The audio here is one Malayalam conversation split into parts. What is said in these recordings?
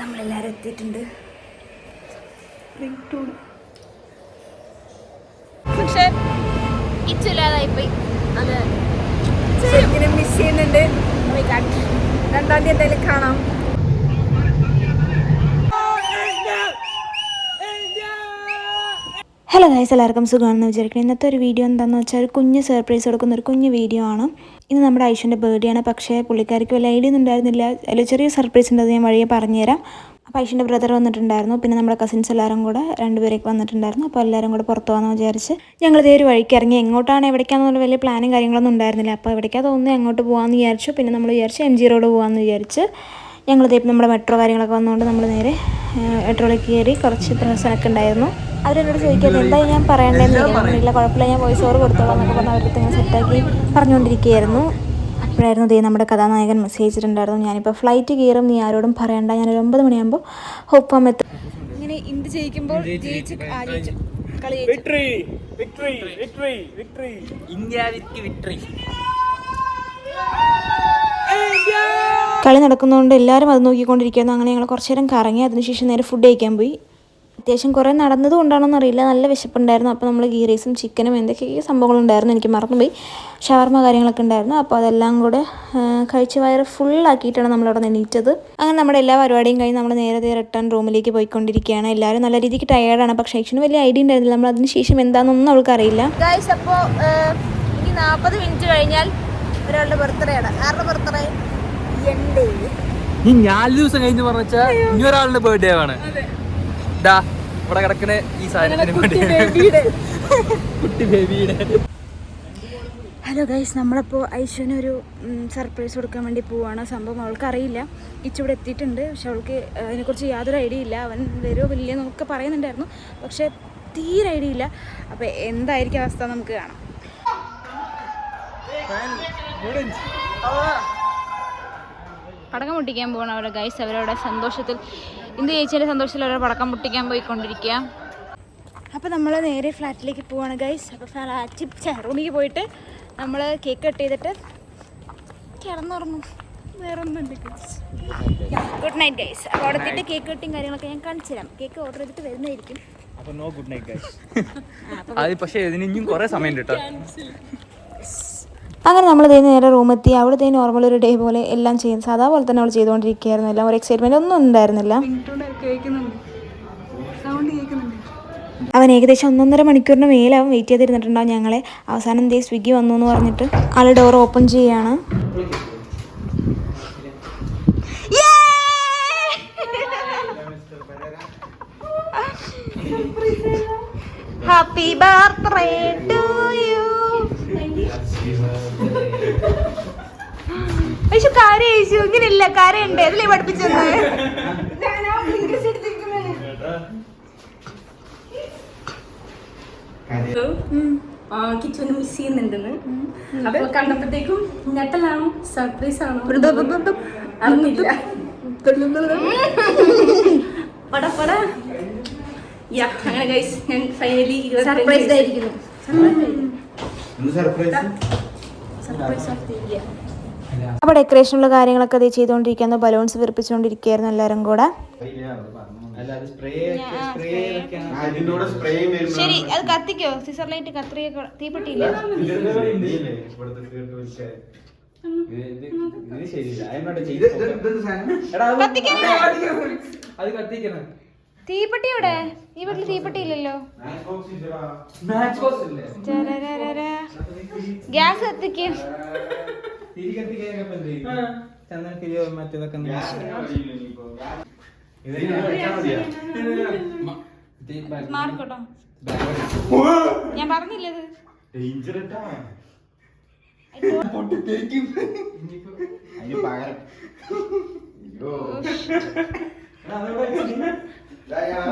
നമ്മളെല്ലാവരും എത്തിയിട്ടുണ്ട്. പക്ഷേ ടൂൺ പക്ഷെ ഇച്ചില്ലാതായിപ്പോയി. അതെ മിസ് ചെയ്യുന്നുണ്ട്. രണ്ടാം തീയതി എന്തായാലും കാണാം. ഹലോ ഗൈസ് എല്ലാവർക്കും സുഖമാണെന്ന് വിചാരിക്കുന്നത് ഇന്നത്തെ ഒരു വീഡിയോ എന്താണെന്ന് വെച്ചാൽ ഒരു കുഞ്ഞ് സർപ്രൈസ് കൊടുക്കുന്ന ഒരു കുഞ്ഞ് വീഡിയോ ആണ്. ഇന്ന് നമ്മുടെ ഐഷന്റെ ബർത്ത്ഡേ ആണ്. പക്ഷേ പുള്ളിക്കാർക്ക് വലിയ ഐഡിയ ഒന്നും ഉണ്ടായിരുന്നില്ല. അതിൽ ചെറിയ സർപ്രൈസ് ഉണ്ട് അത് ഞാൻ വഴിയെ പറഞ്ഞുതരാം. അപ്പോൾ ഐഷന്റെ ബ്രദർ വന്നിട്ടുണ്ടായിരുന്നു. പിന്നെ നമ്മുടെ കസിൻസ് എല്ലാവരും കൂടെ രണ്ടുപേരൊക്കെ വന്നിട്ടുണ്ടായിരുന്നു. അപ്പോൾ എല്ലാവരും കൂടെ പുറത്ത് പോകാമെന്ന് വിചാരിച്ച് ഞങ്ങൾ ഇതേ ഒരു വഴിക്ക് ഇറങ്ങി. എങ്ങോട്ടാണ് എവിടേക്കാണെന്നുള്ള വലിയ പ്ലാനും കാര്യങ്ങളൊന്നും ഉണ്ടായിരുന്നില്ല. അപ്പോൾ എവിടേക്കാ തോന്നുന്നു അങ്ങോട്ട് പോകാമെന്ന് വിചാരിച്ചു. പിന്നെ നമ്മൾ വിചാരിച്ചു എം ജി റോഡ് പോകാമെന്ന് വിചാരിച്ച്. ഞങ്ങൾ ഇതേ നമ്മുടെ മെട്രോ കാര്യങ്ങളൊക്കെ വന്നുകൊണ്ട് നമ്മൾ നേരെ മെട്രോയിലേക്ക് കയറി കുറച്ച് പ്രശ്നമൊക്കെ ഉണ്ടായിരുന്നു. അവരെന്നോട് ചോദിക്കുന്നത് എന്താ ഞാൻ പറയേണ്ടതെന്ന് ചോദിക്കുന്നില്ല കുഴപ്പമില്ല ഞാൻ വോയിസ് ഓവർ കൊടുത്തോളാം എന്നൊക്കെ പറഞ്ഞ് അവരുടെ ഇങ്ങനെ സെറ്റാക്കി പറഞ്ഞുകൊണ്ടിരിക്കുകയായിരുന്നു അപ്പോഴായിരുന്നു ദേ നമ്മുടെ കഥാനായകൻ മെസ്സേജ് ചെയ്തിട്ടുണ്ടായിരുന്നു. ഞാനിപ്പോൾ ഫ്ലൈറ്റ് കയറും നീ ആരോടും പറയണ്ട. ഞാനൊരു ഒമ്പത് മണിയാകുമ്പോൾ ഹോപ്പ് എത്തും. ഇങ്ങനെ ഇന്ത്യ ജയിക്കുമ്പോൾ ജയിച്ച് victory victory victory victory India victory കളി നടക്കുന്നതുകൊണ്ട് എല്ലാവരും അത് നോക്കിക്കൊണ്ടിരിക്കുന്നു. അങ്ങനെ ഞങ്ങൾ കുറച്ച് നേരം കറങ്ങി. അതിനുശേഷം നേരെ ഫുഡ് കഴിക്കാൻ പോയി. അത്യാവശ്യം കുറേ നടന്നത് കൊണ്ടാണോന്ന് അറിയില്ല. നല്ല വിശപ്പുണ്ടായിരുന്നു. അപ്പോൾ നമ്മൾ ഗീ റൈസും ചിക്കനും എന്തൊക്കെയൊക്കെ സംഭവങ്ങളുണ്ടായിരുന്നു എനിക്ക് മറന്നുപോയി. ഷവർമ കാര്യങ്ങളൊക്കെ ഉണ്ടായിരുന്നു. അപ്പോൾ അതെല്ലാം കൂടെ കഴിച്ച് വയറ് ഫുള്ളാക്കിയിട്ടാണ് നമ്മളവിടെ എണീറ്റത്. അങ്ങനെ നമ്മുടെ എല്ലാ പരിപാടിയും കഴിഞ്ഞ് നമ്മൾ നേരെ റിട്ടേൺ റൂമിലേക്ക് പോയിക്കൊണ്ടിരിക്കുകയാണ്. എല്ലാവരും നല്ല രീതിക്ക് ടയേർഡാണ് പക്ഷേ ഐക്ഷന് വലിയ ഐഡിയ ഉണ്ടായിരുന്നില്ല. നമ്മൾ അതിന് ശേഷം എന്താണെന്നൊന്നും അവൾക്ക് അറിയില്ല. ഗൈസ് അപ്പോൾ നാൽപ്പത് മിനിറ്റ് കഴിഞ്ഞാൽ ഒരാളുടെ ബർത്ത്ഡേ ആണ്. ആരുടെ ബർത്ത്ഡേ ഈ നാല് ദിവസം കഴിഞ്ഞ് പറഞ്ഞാ ഇനി ഒരാളുടെ ബർത്ത്ഡേ ആണ്. ഡാ ഇവിടെ കിടക്കണ ഈ സാധനത്തിന് കുട്ടി ബേബിയുടെ ഹലോ ഗൈസ് നമ്മളപ്പോൾ ഐശ്വനൊരു സർപ്രൈസ് കൊടുക്കാൻ വേണ്ടി പോവാണ്. സംഭവം അവൾക്ക് അറിയില്ല ഇച്ചിവിടെ എത്തിയിട്ടുണ്ട്. പക്ഷെ അവൾക്ക് അതിനെക്കുറിച്ച് യാതൊരു ഐഡിയ ഇല്ല. അവൻ വരുമോ വലിയ നമുക്ക് പറയുന്നുണ്ടായിരുന്നു. പക്ഷെ തീരെ ഐഡിയ ഇല്ല. അപ്പോൾ എന്തായിരിക്കും അവസ്ഥ നമുക്ക് കാണാം. പടക്കം പൊട്ടിക്കാൻ പോകണം അവരുടെ ഗൈസ് അവരവിടെ സന്തോഷത്തിൽ ഇന്ത്യ ചേച്ചിയുടെ സന്തോഷത്തിൽ അവരുടെ പടക്കം പൊട്ടിക്കാൻ പോയിക്കൊണ്ടിരിക്കുക. അപ്പോൾ നമ്മൾ നേരെ ഫ്ലാറ്റിലേക്ക് പോവാണ് ഗൈസ് അപ്പോൾ ഫ്ലാറ്റ് റൂമിലേക്ക് പോയിട്ട് നമ്മൾ കേക്ക് കട്ട് ചെയ്തിട്ട് കിടന്നുറങ്ങും. വേറെ ഒന്നുമില്ല ഗൈസ് ഗുഡ് നൈറ്റ് ഗൈസ് അപ്പോൾ അവിടെ എത്തിയിട്ട് കേക്ക് കട്ടിങ് കാര്യങ്ങളൊക്കെ ഞാൻ കാണിച്ചു തരാം. കേക്ക് ഓർഡർ ചെയ്തിട്ട് വരുന്നതായിരിക്കും. അപ്പോൾ നോ ഗുഡ് നൈറ്റ് ഗൈസ് അത് പക്ഷേ ഇതിന് ഇനിയും കുറേ സമയം കേട്ടോ. അങ്ങനെ നമ്മൾ ഇതേ നേരെ റൂമെത്തി അവിടെ ഇതേ നോർമൽ ഒരു ഡേ പോലെ എല്ലാം ചെയ്യും സാധാ പോലെ തന്നെ അവൾ ചെയ്തുകൊണ്ടിരിക്കുകയായിരുന്നു എല്ലാം ഒരു എക്സൈറ്റ്മെന്റ് ഒന്നും ഉണ്ടായിരുന്നില്ല. അവൻ ഏകദേശം ഒന്നൊന്നര മണിക്കൂറിന് മേലെ അവൻ വെയിറ്റ് ചെയ്തിരുന്നിട്ടുണ്ടാവും ഞങ്ങളെ. അവസാനം ദേ സ്വിഗ്ഗി വന്നു എന്ന് പറഞ്ഞിട്ട് ആൾ ഡോർ ഓപ്പൺ ചെയ്യാണ്. ഹാപ്പി ബർത്ത്ഡേ ടു യു പക്ഷെ കാര്യം യേശു ഇങ്ങനെയില്ല കാര്യമുണ്ട് അതിലേ പഠിപ്പിച്ചത്. കിച്ചുവിനെ മിസ് ചെയ്യുന്നുണ്ടെന്ന്. അപ്പൊ കണ്ടപ്പോഴത്തേക്കും ഞെട്ടലാണോ? സർപ്രൈസ് ആണോ? അറിഞ്ഞില്ല. പട പട. യാ അങ്ങനെ ഗൈസ് ഞാൻ ഫൈനലി സർപ്രൈസ് ആയിരിക്കുന്നു. സർപ്രൈസ് ഓഫ് ദി ഇയർ അപ്പോൾ ഡെക്കറേഷനുള്ള കാര്യങ്ങളൊക്കെ അത് ചെയ്തുകൊണ്ടിരിക്കുന്നു ബലൂൺസ് വിറപ്പിച്ചുകൊണ്ടിരിക്കുകയായിരുന്നു എല്ലാവരും കൂടെ. ശരി അത് കത്തിക്കോ? സിസർ ലൈറ്റ് കത്രിയൊക്കെ തീപ്പെട്ടിയില്ല? തീപ്പെട്ടി ഈ വീട്ടിൽ തീപ്പെട്ടി ഇല്ലല്ലോ. മാച്ച് ബോക്സ് മറ്റേതൊക്കെ മാറിക്കോട്ടോ. ഞാൻ പറഞ്ഞില്ലത്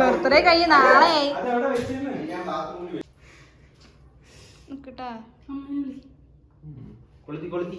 ബർത്ത്ഡേ കഴിഞ്ഞ് നാളെ നിക്കട്ടാ കൊളുത്തി കൊളുത്തി.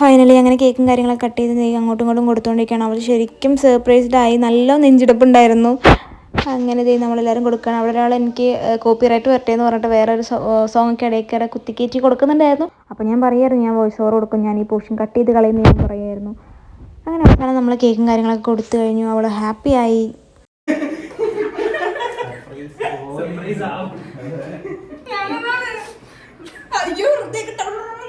ഫൈനലി അങ്ങനെ കേക്കും കാര്യങ്ങളൊക്കെ കട്ട് ചെയ്ത് നെയ്യ് അങ്ങോട്ടും ഇങ്ങോട്ടും കൊടുത്തുകൊണ്ടിരിക്കുകയാണ് അവൾ ശരിക്കും സർപ്രൈസ്ഡ് ആയി. നല്ല നെഞ്ചിടപ്പുണ്ടായിരുന്നു. അങ്ങനെ ദേ നമ്മളെല്ലാവരും കൊടുക്കണം അവിടെ ഒരാൾ എനിക്ക് കോപ്പി റൈറ്റ് വരട്ടെ എന്ന് പറഞ്ഞിട്ട് വേറൊരു സോങ് ഒക്കെ ഇടയിൽ കയറി കുത്തിക്കയറ്റി കൊടുക്കുന്നുണ്ടായിരുന്നു. അപ്പോൾ ഞാൻ പറയായിരുന്നു ഞാൻ വോയിസ് ഓവർ കൊടുക്കും ഞാൻ ഈ പോർഷൻ കട്ട് ചെയ്ത് കളയുന്നു ഞാൻ പറയായിരുന്നു. അങ്ങനെ അവസാനം നമ്മൾ കേക്കും കാര്യങ്ങളൊക്കെ കൊടുത്തു കഴിഞ്ഞു. അവൾ ഹാപ്പിയായി ഇട്ട് കൊടുക്കും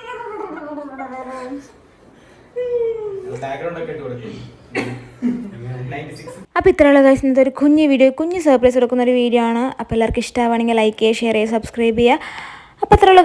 അപ്പോൾ ഇത്രയുള്ള ഗൈസ് ഇന്നത്തെ ഒരു കുഞ്ഞ് വീഡിയോ കുഞ്ഞ് സർപ്രൈസ് കൊടുക്കുന്ന ഒരു വീഡിയോ ആണ്. അപ്പോൾ എല്ലാവർക്കും ഇഷ്ടമാവുകയാണെങ്കിൽ ലൈക്ക് ചെയ്യുക ഷെയർ ചെയ്യുക സബ്സ്ക്രൈബ് ചെയ്യുക. അപ്പോൾ ഇത്രയുള്ള